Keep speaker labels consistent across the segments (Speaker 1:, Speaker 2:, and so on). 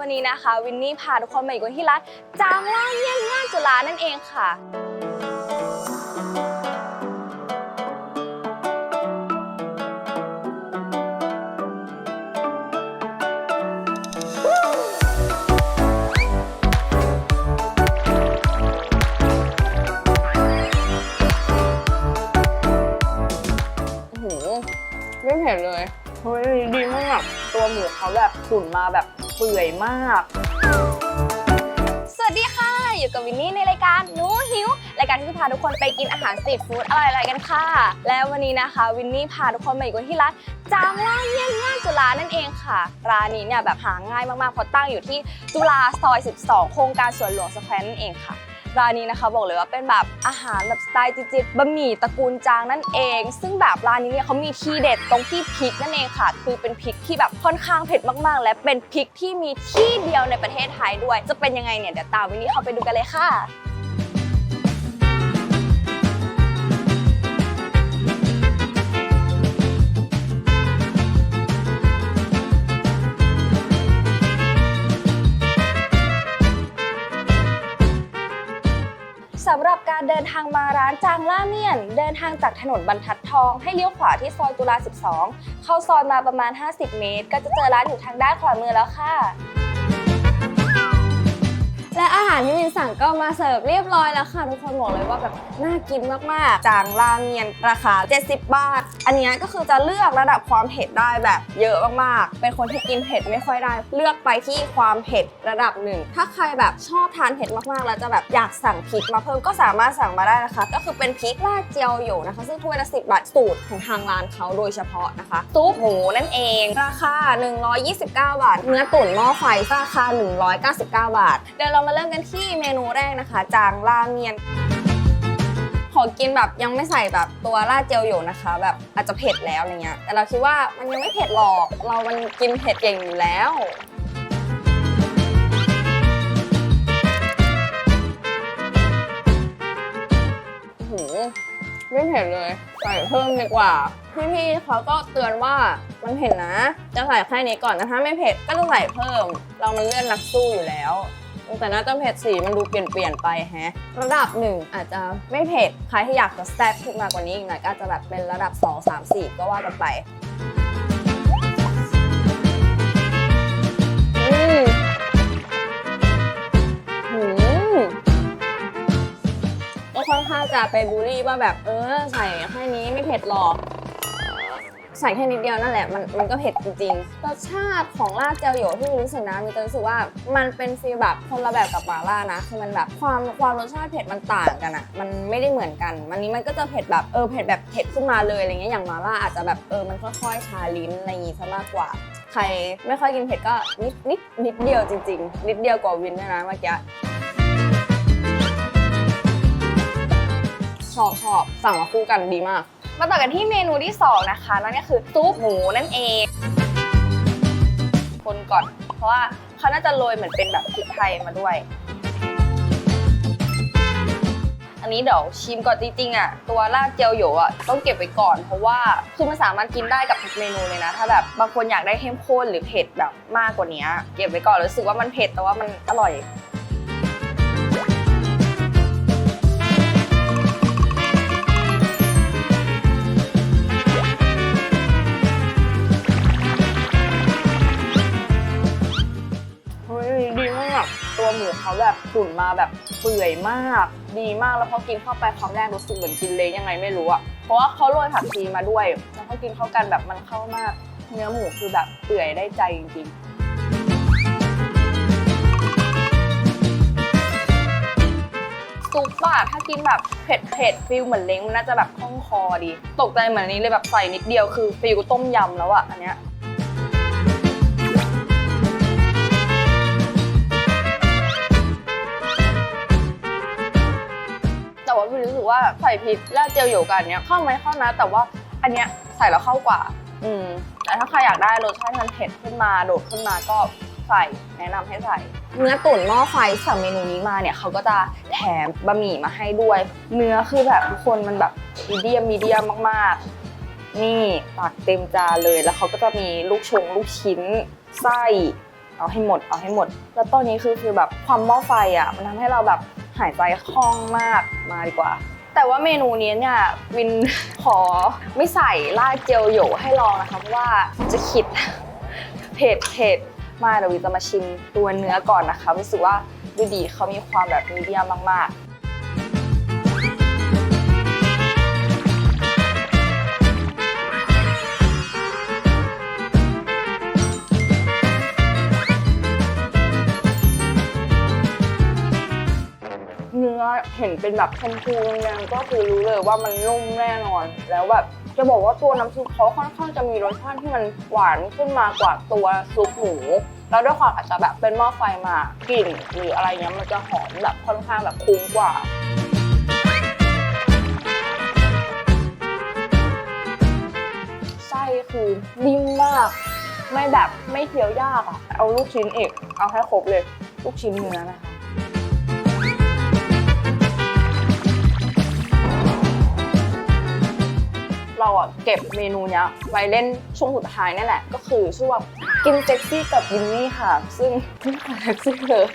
Speaker 1: วันนี้นะคะ วินนี่พาทุกคนมาอยู่กันที่ร้านจางล่าเมี่ยงย่านจุฬานั่นเองค่ะ
Speaker 2: โอ้โหไม่เผ็ดเลยเฮ้ยดีมากตัวหมูเขาแบบขุ่นมาแบบ เปื่อยมาก
Speaker 1: สวัสดีค่ะ อยู่กับวินนี่ในรายการหนูหิวรายการที่จะพาทุกคนไปกินอาหารสตรีทฟู้ดอร่อยๆกันค่ะ แล้ววันนี้นะคะ วินนี่พาทุกคนมาอยู่กันที่ร้านจางล่าเยี่ยงย่านจุฬานั่นเองค่ะ ร้านนี้เนี่ยแบบหาง่ายมากๆเพราะตั้งอยู่ที่จุฬาซอย 12 โครงการสวนหลวงสแควร์นั่นเองค่ะ ร้านนี้นะคะบอกเลยว่าเป็นแบบอาหารแบบสไตล์จิตๆบะหมี่ตระกูลจางนั่นเอง ซึ่งแบบร้านนี้เนี่ยเขามีทีเด็ดตรงที่พริกนั่นเองค่ะ คือเป็นพริกที่แบบค่อนข้างเผ็ดมากๆ และเป็นพริกที่มีที่เดียวในประเทศไทยด้วย จะเป็นยังไงเนี่ยเดี๋ยวตามวินนี่เข้าไปดูกันเลยค่ะ สำหรับการเดินทางมาร้านจางล่าเมียน เดินทางจากถนนบรรทัดทอง ให้เลี้ยวขวาที่ซอยตุลา 12 เข้าซอยมาประมาณ 50 เมตร ก็จะเจอร้านอยู่ทางด้านขวามือแล้วค่ะ และอาหารที่มินสั่งก็มาเสิร์ฟเรียบร้อยแล้วค่ะ ทุกคนบอกเลยว่าแบบน่ากินมากๆ จางราเมียนราคา 70 บาท อันนี้ก็คือจะเลือกระดับความเผ็ดได้แบบเยอะมากๆ เป็นคนที่กินเผ็ดไม่ค่อยได้ เลือกไปที่ความเผ็ดระดับหนึ่ง ถ้าใครแบบชอบทานเผ็ดมากๆ แล้วจะแบบอยากสั่งพริกมาเพิ่มก็สามารถสั่งมาได้นะคะ ก็คือเป็นพริกลาดเจียวอยู่นะคะ ซึ่งถ้วยละ 10 บาทสูตรของทางร้านเขาโดยเฉพาะนะคะ ซุปหมูนั่นเอง ราคา 129 บาท เนื้อตุ๋นหม้อไฟราคา 199 บาทเดี๋ยวเรามาเริ่มกันที่เมนูแรกนะคะ จางราเมียน ขอกินแบบยังไม่ใส่แบบตัวราดเจียวอยู่นะคะ แบบอาจจะเผ็ดแล้วอะไรเงี้ย แต่เราคิดว่ามันยังไม่เผ็ดหรอก เรามันกินเผ็ดเก่งอยู่แล้ว
Speaker 2: โอ้โหไม่เผ็ดเลย ใส่เพิ่มดีกว่าพี่ๆเขาก็เตือนว่ามันเผ็ดนะ จะใส่แค่นี้ก่อนนะถ้าไม่เผ็ดก็ต้องใส่เพิ่ม เรามันเลื่อนนักสู้อยู่แล้ว แต่น่าจะเผ็ดสีมันดูเปลี่ยนเปลี่ยนๆไปแฮะ ระดับหนึ่งอาจจะไม่เผ็ด ใครที่อยากจะแซ่บขึ้นมากว่านี้อีกหน่อยก็อาจจะแบบเป็นระดับ 2 3 4 ก็ว่ากันไปก็ค่อนข้างจะไปบูลลี่ว่าแบบเออใส่แค่นี้ไม่เผ็ดหรอก ใส่แค่นิดเดียวนั่นแหละมันมันก็เผ็ดจริงๆรสชาติของราดเจียวโหยวที่รู้สึกนะมีจะรู้สึกว่ามันเป็นฟีลแบบคนละแบบกับหม่าล่านะคือมันแบบความความรสชาติเผ็ดมันต่างกันอะมันไม่ได้เหมือนกันวันนี้มันก็จะเผ็ดแบบเออเผ็ดแบบเผ็ดขึ้นมาเลยอะไรเงี้ยอย่างหม่าล่าอาจจะแบบเออมันค่อยๆชาลิ้นอะไรอย่างงี้ซะมากกว่าใครไม่ค่อยกินเผ็ดก็นิดนิดนิดเดียวจริงๆ นิดเดียวกว่าวินด้วยนะเมื่อกี้ชอบชอบสั่งมาคู่กันดีมาก
Speaker 1: มาต่อกันที่เมนูที่ 2 นะคะนั่นก็คือซุปหมูนั่นเอง คนก่อน เพราะว่าเขาน่าจะโรยเหมือนเป็นแบบพริกไทยมาด้วย อันนี้เดี๋ยวชิมก่อนจริงๆอะตัวราดเจียวโหยวอะต้องเก็บไว้ก่อน เพราะว่าคือมันสามารถกินได้กับทุกเมนูเลยนะ ถ้าแบบบางคนอยากได้เข้มข้นหรือเผ็ดแบบมากกว่านี้ เก็บไว้ก่อนรู้สึกว่ามันเผ็ดแต่ว่ามันอร่อย
Speaker 2: ดีมากตัวหมูเขาแบบขุ่นมาแบบเปื่อยมาก ดีมากแล้วพอกินเข้าไปคำแรกรู้สึกเหมือนกินเละยังไงไม่รู้อะเพราะว่าเขาโรยผักชีมาด้วย แล้วพอกินเข้ากันแบบมันเข้ามาก เนื้อหมูคือแบบเปื่อยได้ใจจริงๆ
Speaker 1: ซุปอะถ้ากินแบบเผ็ดเผ็ดๆฟิลเหมือนเล้งมันน่าจะแบบคล่องคอดี ตกใจเหมือนนนี้เลยแบบใส่นิดเดียวคือฟิลต้มยำแล้วอะอันเนี้ย ว่าใส่พริกและเจียวโหยวกันเนี้ยเข้าไหมเข้านะ แต่ว่าอันเนี้ยใส่แล้วเข้ากว่า อืมแต่ถ้าใครอยากได้รสชาติมันเผ็ดขึ้นมาโดดขึ้นมาก็ใส่แนะนำให้ใส่ เนื้อตุ๋นหม้อไฟสั่งเมนูนี้มาเนี่ยเขาก็จะแถมบะหมี่มาให้ด้วย เนื้อคือแบบทุกคนมันแบบมีเดียมมีเดียมมากๆ นี่ตักเต็มจานเลยแล้วเขาก็จะมีลูกชงลูกชิ้นไส้เอาให้หมดเอาให้หมด แล้วตอนนี้คือคือแบบความหม้อไฟอะมันทำให้เราแบบหายใจคล่องมากมาดีกว่า แต่ว่าเมนูนี้เนี่ยวินขอไม่ใส่ราดเจียวโหยให้ลองนะคะเพราะว่าจะขิดเผ็ดเผ็ดมาเดี๋ยววินจะมาชิมตัวเนื้อก่อนนะคะรู้สึกว่าดูดีเขามีความแบบมีเดียมมากๆ เห็นเป็นแบบชมพูแดงๆก็คือรู้เลยว่ามันนุ่มแน่นอน แล้วแบบจะบอกว่าตัวน้ำซุปเขาค่อนข้างจะมีรสชาติที่มันหวานขึ้นมากว่าตัวซุปหมูแล้วด้วยความอาจจะแบบเป็นหม้อไฟมากลิ่นหรืออะไรเงี้ยมันจะหอมแบบค่อนข้างแบบคุ้มกว่าไส้คือนิ่มมาก ไม่แบบไม่เคี้ยวยากอะเอาลูกชิ้นอีกเอาให้ครบเลย ลูกชิ้นเนื้อนะคะ เราอะเก็บเมนูเนี้ยไว้เล่นช่วงสุดท้ายนี่แหละ ก็คือช่วงกินเซ็กซี่กับวินนี่ค่ะ ซึ่งไม่ขายเซ็กซี่เลย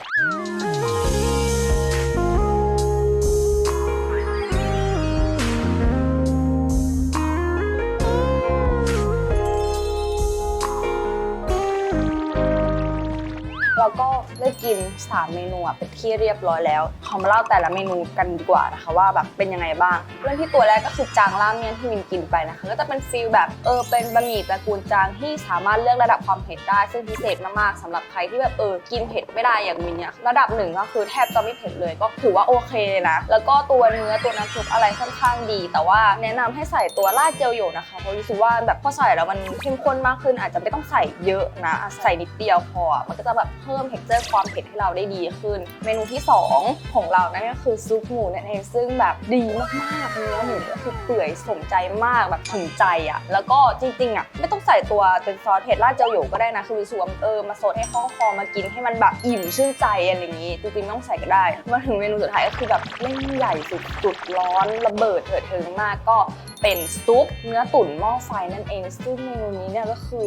Speaker 1: เราก็ได้กิน 3 เมนูเป็นที่เรียบร้อยแล้ว ขอมาเล่าแต่ละเมนูกันดีกว่านะคะว่าแบบเป็นยังไงบ้าง เรื่องที่ตัวแรกก็คือจางราเมียนที่มินกินไปนะคะก็จะเป็นฟิลแบบเออเป็นบะหมี่ตระกูลจางที่สามารถเลือกระดับความเผ็ดได้ซึ่งพิเศษมากๆสำหรับใครที่แบบเออกินเผ็ดไม่ได้อย่างมินเนี่ยระดับหนึ่งก็คือแทบจะไม่เผ็ดเลย ก็ถือว่าโอเคเลยนะแล้วก็ตัวเนื้อตัวน้ำซุปอะไรค่อนข้างดี แต่ว่าแนะนำให้ใส่ตัวราดเจลโยนะคะเพราะรู้สึกว่าแบบพอใส่แล้วมันเข้มข้นมากขึ้นอาจจะไม่ต้องใส่เยอะนะใส่นิดเดียวพอมันก็จะแบบเพิ่มเท็กเจอร์ความเผ็ดให้เราได้ดีขึ้น เมนูที่ 2 ของเรานั่นก็คือซุปหมูนั่นเองซึ่งแบบดีมากๆเนื้อหมูก็คือเปื่อยสมใจมากแบบถึงใจอะแล้วก็จริงๆอะไม่ต้องใส่ตัวเป็นซอสเผ็ดราดเจลโยก็ได้นะคือรู้สึกว่าเออมาโซดให้คล่องคอมากินให้มันแบบอิ่มชื่นใจอะไรอย่างงี้จริงๆไม่ต้องใส่ก็ได้ มาถึงเมนูสุดท้ายก็คือแบบเล่นใหญ่สุดๆร้อนระเบิดเถิดเทิงมากก็ เป็นซุปเนื้อตุ๋นหม้อไฟนั่นเองซึ่งเมนูนี้เนี่ยก็คือ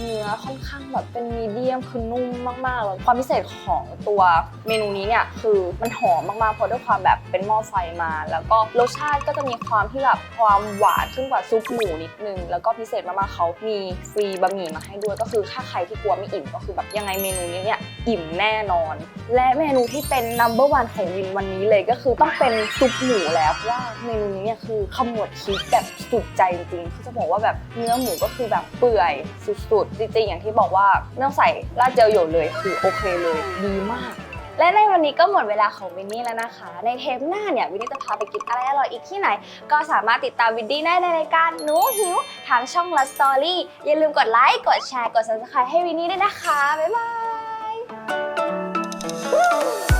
Speaker 1: เนื้อค่อนข้างแบบเป็นมีเดียมคือนุ่มมากๆเลยความพิเศษของตัวเมนูนี้เนี่ยคือมันหอมมากๆเพราะด้วยความแบบเป็นหม้อไฟมา แล้วก็รสชาติก็จะมีความที่แบบความหวานขึ้นกว่าซุปหมูนิดนึง แล้วก็พิเศษมากๆเขามีฟรีบะหมี่มาให้ด้วยก็คือถ้าใครที่กลัวไม่อิ่มก็คือแบบยังไงเมนูนี้เนี่ย อิ่มแน่นอน และเมนูที่เป็น number one ของวินวันนี้เลยก็คือต้องเป็นซุปหมูแล้วเพราะว่าเมนูนี้เนี่ยคือขมวดคิดแบบสุดใจจริงๆคือจะบอกว่าแบบเนื้อหมูก็คือแบบเปื่อยสุดๆจริงๆอย่างที่บอกว่าไม่ต้องใส่ราดเจลโยเลยคือโอเคเลยดีมากและในวันนี้ก็หมดเวลาของวินนี่แล้วนะคะ ในเทปหน้าเนี่ยวินนี่จะพาไปกินอะไรอร่อยอีกที่ไหน ก็สามารถติดตามวินนี่ได้ในรายการหนูหิว ทางช่อง Last Story อย่าลืมกดไลค์ กดแชร์ กด subscribe ให้วินนี่ด้วยนะคะ บ๊ายบาย Woo!